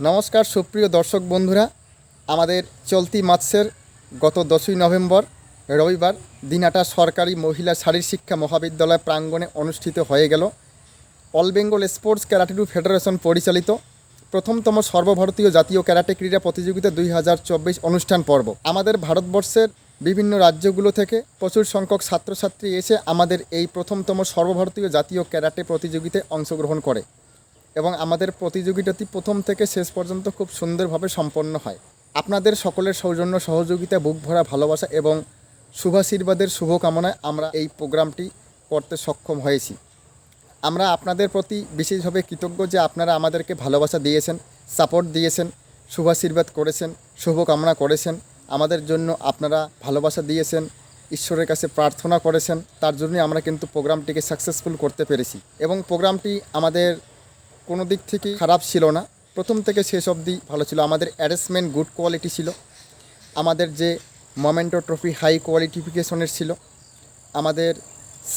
নমস্কার, সুপ্রিয় দর্শক বন্ধুরা। আমাদের চলতি মাসের গত দশই নভেম্বর, রবিবার দিনাটা সরকারি মহিলা শারীর শিক্ষা মহাবিদ্যালয় প্রাঙ্গণে অনুষ্ঠিত হয়ে গেল। All Bengal Sports Karate do Federation পরিচালিত প্রথমতম সর্বভারতীয় জাতীয় ক্যারাটে ক্রীড়া প্রতিযোগিতা দুই হাজার চব্বিশ অনুষ্ঠান পর্ব। আমাদের ভারতবর্ষের বিভিন্ন রাজ্যগুলো থেকে প্রচুর সংখ্যক ছাত্রছাত্রী এসে আমাদের এই প্রথমতম সর্বভারতীয় জাতীয় ক্যারাটে প্রতিযোগিতায় অংশগ্রহণ করে। এবং আমাদের প্রতিযোগিতাটি প্রথম থেকে শেষ পর্যন্ত খুব সুন্দরভাবে সম্পন্ন হয়। আপনাদের সকলের সৌজন্য সহযোগিতা বুক ভরা ভালোবাসা এবং শুভাশীর্বাদের শুভকামনায় আমরা এই প্রোগ্রামটি করতে সক্ষম হয়েছি। আমরা আপনাদের প্রতি বিশেষভাবে কৃতজ্ঞ যে আপনারা আমাদেরকে ভালোবাসা দিয়েছেন সাপোর্ট দিয়েছেন, শুভাশীর্বাদ করেছেন, শুভকামনা করেছেন, আমাদের জন্য আপনারা ভালোবাসা দিয়েছেন, ঈশ্বরের কাছে প্রার্থনা করেছেন, তার জন্যই আমরা কিন্তু প্রোগ্রামটিকে সাকসেসফুল করতে পেরেছি। এবং প্রোগ্রামটি আমাদের কোনো দিক থেকেই খারাপ ছিল না। প্রথম থেকে শেষ অবধি ভালো ছিল। আমাদের অ্যারেঞ্জমেন্ট গুড কোয়ালিটি ছিল। আমাদের যে মোমেন্টো ট্রফি হাই কোয়ালিটিফিকেশনের ছিল। আমাদের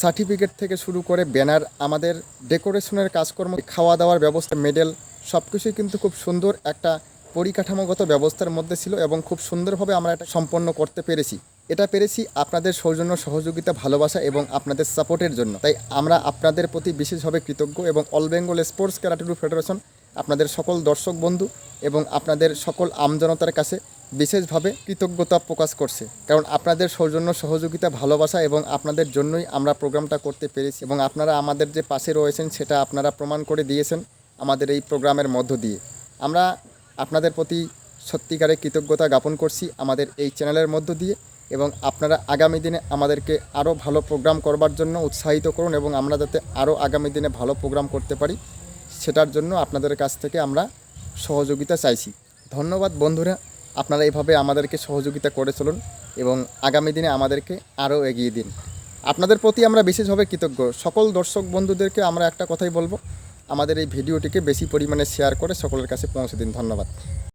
সার্টিফিকেট থেকে শুরু করে ব্যানার, আমাদের ডেকোরেশনের কাজকর্ম, খাওয়া দাওয়ার ব্যবস্থা, মেডেল সব কিছুই কিন্তু খুব সুন্দর একটা পরিকাঠামোগত ব্যবস্থার মধ্যে ছিল এবং খুব সুন্দরভাবে আমরা এটা সম্পন্ন করতে পেরেছি। এটা পেরেছি আপনাদের সৌজন্য সহযোগিতা, ভালোবাসা এবং আপনাদের সাপোর্টের জন্য। তাই আমরা আপনাদের প্রতি বিশেষভাবে কৃতজ্ঞ এবং All Bengal Sports Karate do Federation আপনাদের সকল দর্শক বন্ধু এবং আপনাদের সকল আমজনতার কাছে বিশেষভাবে কৃতজ্ঞতা প্রকাশ করছে। কারণ আপনাদের সৌজন্য সহযোগিতা, ভালোবাসা এবং আপনাদের জন্যই আমরা প্রোগ্রামটা করতে পেরেছি এবং আপনারা আমাদের যে পাশে রয়েছেন সেটা আপনারা প্রমাণ করে দিয়েছেন আমাদের এই প্রোগ্রামের মধ্য দিয়ে। আমরা আপনাদের প্রতি সত্যিকারে কৃতজ্ঞতা জ্ঞাপন করছি আমাদের এই চ্যানেলের মধ্য দিয়ে। এবং আপনারা আগামী দিনে আমাদেরকে আরও ভালো প্রোগ্রাম করবার জন্য উৎসাহিত করুন এবং আমরা যাতে আরও আগামী দিনে ভালো প্রোগ্রাম করতে পারি, সেটার জন্য আপনাদের কাছ থেকে আমরা সহযোগিতা চাইছি। ধন্যবাদ বন্ধুরা, আপনারা এইভাবে আমাদেরকে সহযোগিতা করে চলুন এবং আগামী দিনে আমাদেরকে আরও এগিয়ে দিন। আপনাদের প্রতি আমরা বিশেষভাবে কৃতজ্ঞ। সকল দর্শক বন্ধুদেরকে আমরা একটা কথাই বলব, আমাদের এই ভিডিওটিকে বেশি পরিমাণে শেয়ার করে সকলের কাছে পৌঁছে দিন। ধন্যবাদ।